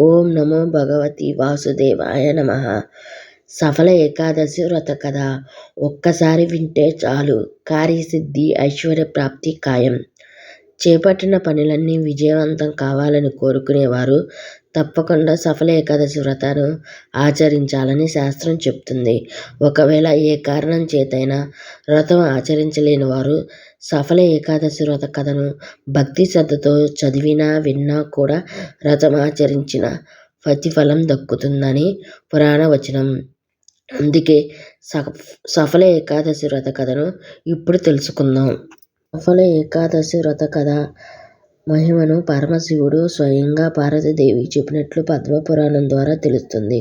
ఓం నమో భగవతి వాసుదేవాయ నమ. సఫల ఏకాదశి వ్రత కథ. ఒక్కసారి వింటే చాలు. కార్యసిద్ధి ఐశ్వర్య ప్రాప్తి ఖాయం. చేపట్టిన పనులన్నీ విజయవంతం కావాలని కోరుకునేవారు. తప్పకుండా సఫల ఏకాదశి వ్రతాన్ని ఆచరించాలని శాస్త్రం చెప్తుంది. ఒకవేళ ఏ కారణం చేతైనా వ్రతం ఆచరించలేని వారు సఫల ఏకాదశి వ్రత కథను భక్తి శ్రద్ధతో చదివినా విన్నా కూడా వ్రతం ఆచరించిన ప్రతిఫలం దక్కుతుందని పురాణ వచనం. అందుకే సఫల ఏకాదశి వ్రత కథను ఇప్పుడు తెలుసుకుందాం. సఫల ఏకాదశి వ్రత కథ మహిమను పరమశివుడు స్వయంగా పార్వతీదేవి చెప్పినట్లు పద్మపురాణం ద్వారా తెలుస్తుంది.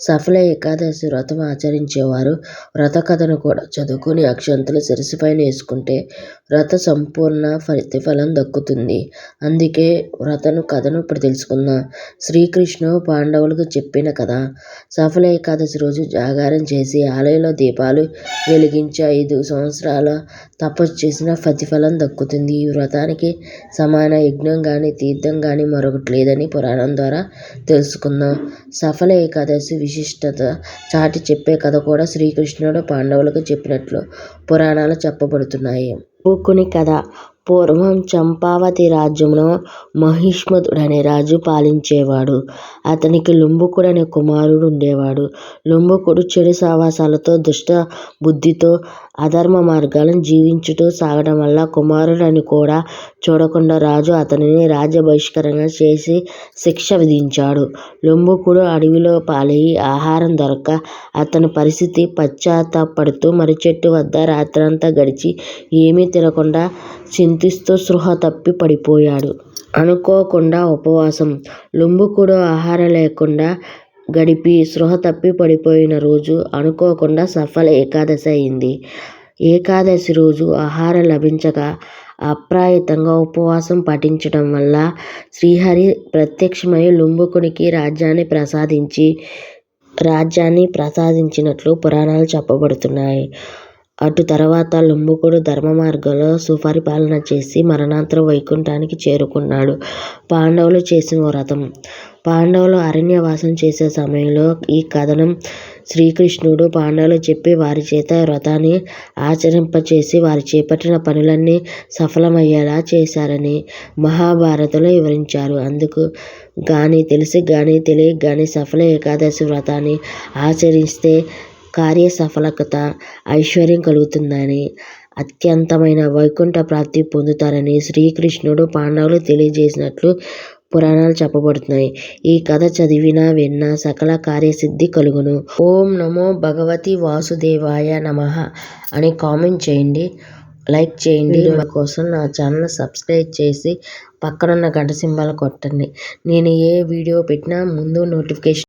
సఫల ఏకాదశి వ్రతం ఆచరించేవారు వ్రత కథను కూడా చదువుకుని అక్షంతలు శిరస్సుపైన వేసుకుంటే వ్రత సంపూర్ణ ప్రతిఫలం దక్కుతుంది. అందుకే వ్రతను కథను ఇప్పుడు తెలుసుకుందాం. శ్రీకృష్ణుడు పాండవులకు చెప్పిన కథ. సఫల ఏకాదశి రోజు జాగారం చేసి ఆలయంలో దీపాలు వెలిగించి ఐదు సంవత్సరాల తపస్సు చేసిన ప్రతిఫలం దక్కుతుంది. ఈ వ్రతానికి సమాన యజ్ఞం కానీ తీర్థం కానీ మరొకటి లేదని పురాణం ద్వారా తెలుసుకుందాం. సఫల ఏకాదశి విశిష్టత చాటి చెప్పే కథ కూడా శ్రీకృష్ణుడు పాండవులకు చెప్పినట్లు పురాణాలు చెప్పబడుతున్నాయి. పూకుని కథ పూర్వం చంపావతి రాజ్యంలో మహిష్మతుడనే రాజు పాలించేవాడు. అతనికి లుంబుకుడనే కుమారుడు ఉండేవాడు. లుంబుకుడు చెడు సావాసాలతో, దుష్ట బుద్ధితో, అధర్మ మార్గాలను జీవించుతూ సాగడం వల్ల కుమారుడని కూడా చూడకుండా రాజు అతనిని రాజ్య బహిష్కరణ చేసి శిక్ష విధించాడు. లుంబుకుడు అడవిలో పాలయి ఆహారం దొరక్క అతని పరిస్థితి పశ్చాత్తాపపడుతూ మర్రిచెట్టు వద్ద రాత్రంతా గడిచి ఏమీ తినకుండా చింతిస్తూ స్పృహ తప్పి పడిపోయాడు. అనుకోకుండా ఉపవాసం. లుంబుకుడు ఆహారం లేకుండా గడిపి స్పృహ తప్పి పడిపోయిన రోజు అనుకోకుండా సఫల ఏకాదశి అయింది. ఏకాదశి రోజు ఆహారం లభించక అప్రయత్నంగా ఉపవాసం పఠించడం వల్ల శ్రీహరి ప్రత్యక్షమై లుంబుకునికి రాజ్యాన్ని ప్రసాదించి రాజ్యాన్ని ప్రసాదించినట్లు పురాణాలు చెప్పబడుతున్నాయి. అటు తరువాత లుంబుకుడు ధర్మమార్గంలో సుపరిపాలన చేసి మరణాంతరం వైకుంఠానికి చేరుకున్నాడు. పాండవులు చేసిన వ్రతం. పాండవులు అరణ్యవాసం చేసే సమయంలో ఈ కథనం శ్రీకృష్ణుడు పాండవులకు చెప్పి వారి చేత వ్రతాన్ని ఆచరింపచేసి వారు చేపట్టిన పనులన్నీ సఫలమయ్యేలా చేశారని మహాభారతంలో వివరించారు. అందుకు కానీ తెలిసి కానీ తెలియక కానీ సఫల ఏకాదశి వ్రతాన్ని ఆచరిస్తే కార్య సఫలత ఐశ్వర్యం కలుగుతుందని, అత్యంతమైన వైకుంఠ ప్రాప్తి పొందుతారని శ్రీకృష్ణుడు పాండవులు తెలియజేసినట్లు పురాణాలు చెప్పబడుతున్నాయి. ఈ కథ చదివినా విన్నా సకల కార్యసిద్ధి కలుగును. ఓం నమో భగవతి వాసుదేవాయ నమః అని కామెంట్ చేయండి. లైక్ చేయండి. వీడియోల కోసం నా ఛానల్ని సబ్స్క్రైబ్ చేసి పక్కనున్న గంట సింబల్ కొట్టండి. నేను ఏ వీడియో పెట్టినా ముందు నోటిఫికేషన్